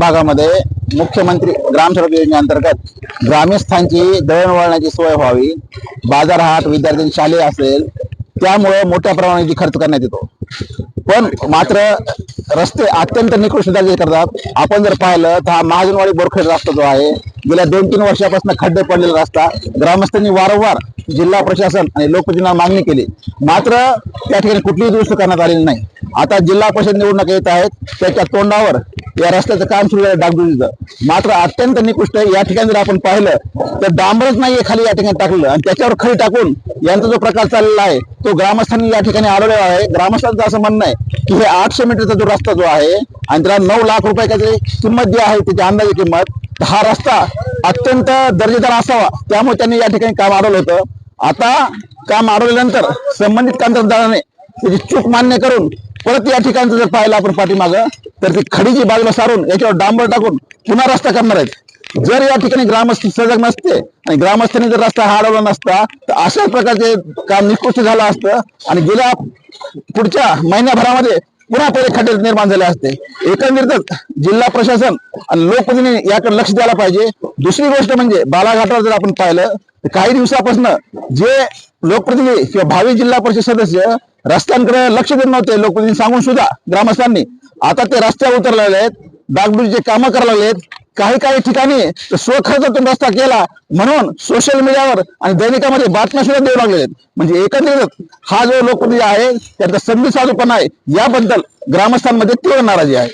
भागामध्ये मुख्यमंत्री ग्राम सडक योजनेअंतर्गत ग्रामस्थांची दळणवळणाची सोय व्हावी बाजार हाट विद्यार्थ्यांची शालेय असेल त्यामुळे मोठ्या प्रमाणात खर्च करण्यात येतो. पण मात्र रस्ते अत्यंत निकृष्ट दर्जे करतात. आपण जर पाहिलं तर हा महाजनवाडी बोरखेड रस्ता जो आहे गेल्या दोन तीन वर्षापासून खड्डे पडलेला रस्ता ग्रामस्थांनी वारंवार जिल्हा प्रशासन आणि लोकप्रतिनिधींना मागणी केली. मात्र त्या ठिकाणी कुठलीही दुरुस्त करण्यात आलेली नाही. आता जिल्हा परिषद निवडणूक येत आहेत त्याच्या तोंडावर या रस्त्याचं काम सुरू आहे डागडुजीचं मात्र अत्यंत निकृष्ट या ठिकाणी जर आपण पाहिलं तर डांबरच नाहीये खाली या ठिकाणी टाकलेलं. आणि त्याच्यावर खडी टाकून यांचा जो प्रकार चाललेला आहे तो ग्रामस्थांनी या ठिकाणी आढळलेला आहे. ग्रामस्थांचं असं म्हणणं आहे की हे आठशे मीटरचा जो रस्ता जो आहे आणि त्याला नऊ लाख रुपये त्याची किंमत जी आहे त्याची अंदाजे किंमत हा रस्ता अत्यंत दर्जेदार असावा. त्यामुळे त्यांनी या ठिकाणी काम अडवलं होतं. आता काम अडवल्यानंतर संबंधित कामदाराने त्याची चूक मान्य करून परत या ठिकाणचं जर पाहिलं आपण पाठीमागं तर ती खडीची बाजूला सारून याच्यावर डांबर टाकून पुन्हा रस्ता करणार आहेत. जर या ठिकाणी ग्रामस्थ सजग नसते आणि ग्रामस्थांनी जर रस्ता हा अडवला नसता तर अशा प्रकारचे काम निकृष्ट झालं असतं आणि गेल्या पुढच्या महिन्याभरामध्ये पुन्हा पहिले खड्डे निर्माण झाले असते. एकंदरीतच जिल्हा प्रशासन आणि लोकप्रतिनिधी याकडे लक्ष द्यायला पाहिजे. दुसरी गोष्ट म्हणजे बालाघाटावर जर आपण पाहिलं तर काही दिवसापासून जे लोकप्रतिनिधी किंवा भावी जिल्हा परिषद सदस्य रस्त्यांकडे लक्ष देत नव्हते. लोकप्रतिनिधी सांगून सुद्धा ग्रामस्थांनी. आता ते रस्त्यावर उतरलेले आहेत. डागडुजीचे कामं करायला लागलेत. काही काही ठिकाणी स्वखर्चातून रस्ता केला म्हणून सोशल मीडियावर आणि दैनिकामध्ये बातम्या सुद्धा देऊ लागलेले आहेत. म्हणजे एकंदरीत हा जो लोकप्रतिनिधी आहे त्याचा संधी साधूपणा आहे. याबद्दल ग्रामस्थांमध्ये तीव्र नाराजी आहे.